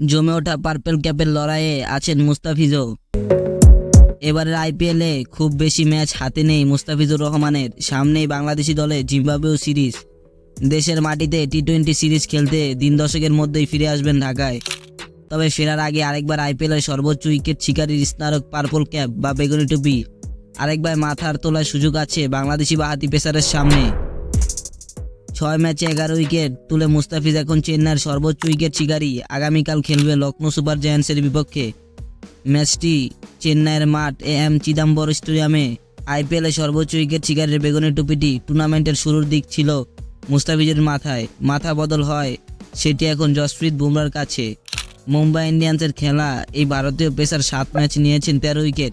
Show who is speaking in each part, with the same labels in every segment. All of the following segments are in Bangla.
Speaker 1: জমে ওঠা পার্পেল ক্যাপের লড়াইয়ে আছেন মুস্তাফিজও এবারের আইপিএলে খুব বেশি ম্যাচ হাতে নেই মুস্তাফিজুর রহমানের। সামনেই বাংলাদেশি দলে জিম্বাবুয়েও সিরিজ দেশের মাটিতে টি টোয়েন্টি সিরিজ খেলতে দিন দশকের মধ্যেই ফিরে আসবেন ঢাকায়। তবে ফেরার আগে আরেকবার আইপিএলের সর্বোচ্চ উইকেট শিকারীর স্নারক পার্পল ক্যাপ বা বেগুনি টুপি। আরেকবার মাথার তোলার সুযোগ আছে বাংলাদেশি বাহাতি পেসারের সামনে। ছয় ম্যাচে এগারো উইকেট। তুলে মুস্তাফিজ এখন চেন্নাইয়ের সর্বোচ্চ উইকেট শিকারী। আগামীকাল খেলবে লখনৌ সুপার জায়ান্টসের বিপক্ষে। ম্যাচটি চেন্নাইয়ের মাঠ এ এম চিদাম্বর স্টেডিয়ামে। আইপিএলে সর্বোচ্চ উইকেট শিকারের বেগুনি টুপিটি টুর্নামেন্টের শুরুর দিক ছিল মুস্তাফিজের মাথায়। মাথা বদল হয়, সেটি এখন জসপ্রীত বুমরার কাছে। মুম্বাই ইন্ডিয়ান্সের খেলা, এই ভারতীয় পেসার সাত ম্যাচ নিয়েছেন তেরো উইকেট।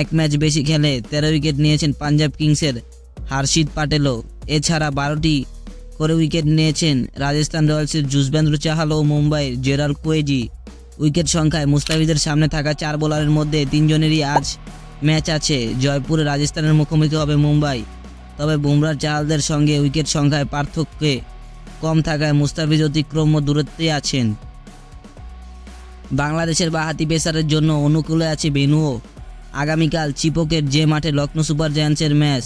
Speaker 1: এক ম্যাচ বেশি খেলে তেরো উইকেট নিয়েছেন পাঞ্জাব কিংসের হার্ষিত পাটেলও। এছাড়া বারোটি করে উইকেট নিয়েছেন রাজস্থান রয়্যালসের যুজবেন্দ্র চাহাল ও মুম্বাইয়ের জেরাল কোয়েজি। উইকেট সংখ্যায় মুস্তাফিজের সামনে থাকা চার বোলারের মধ্যে তিনজনেরই আজ ম্যাচ আছে। জয়পুরে রাজস্থানের মুখোমুখি হবে মুম্বাই। তবে বুমরার চাহালদের সঙ্গে উইকেট সংখ্যায় পার্থক্যে কম থাকায় মুস্তাফিজ অতিক্রম্য দূরত্বে আছেন। বাংলাদেশের বাহাতি পেসারের জন্য অনুকূলে আছে বেনুও। আগামীকাল চিপকের যে মাঠে লখনৌ সুপার জায়ান্টসের ম্যাচ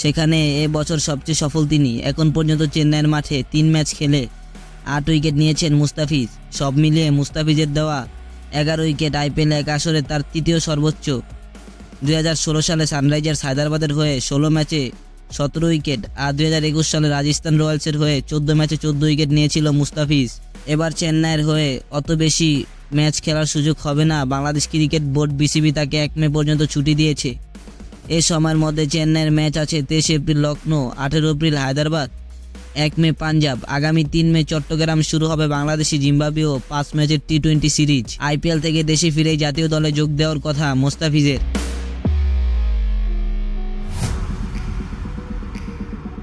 Speaker 1: সেখানে এ বছর সবচেয়ে সফল তিনি। এখন পর্যন্ত চেন্নাইয়ের মাঠে তিন ম্যাচ খেলে আট উইকেট নিয়েছেন মুস্তাফিজ। সব মিলিয়ে মুস্তাফিজের দেওয়া এগারো উইকেট আইপিএল এক আসরে তার তৃতীয় সর্বোচ্চ। দু হাজার ষোলো সালে সানরাইজার্স হায়দ্রাবাদের হয়ে ষোলো ম্যাচে সতেরো উইকেট আর দু হাজার একুশ সালে রাজস্থান রয়্যালসের হয়ে চোদ্দ ম্যাচে চোদ্দ উইকেট নিয়েছিল মুস্তাফিজ। এবার চেন্নাইয়ের হয়ে অত বেশি ম্যাচ খেলার সুযোগ হবে না। বাংলাদেশ ক্রিকেট বোর্ড বিসিবি তাকে এক মে পর্যন্ত ছুটি দিয়েছে। এই সময়ের মধ্যে চেন্নাইয়ের ম্যাচ আছে তেইশ এপ্রিল লখনৌ আঠেরো এপ্রিল হায়দ্রাবাদ, এক মে পাঞ্জাব, আগামী তিন মে চট্টগ্রাম শুরু হবে বাংলাদেশি জিম্বাবুয়ে পাঁচ ম্যাচের টি টোয়েন্টি সিরিজ। আইপিএল থেকে দেশে ফিরেই জাতীয় দলে যোগ দেওয়ার কথা মোস্তাফিজের।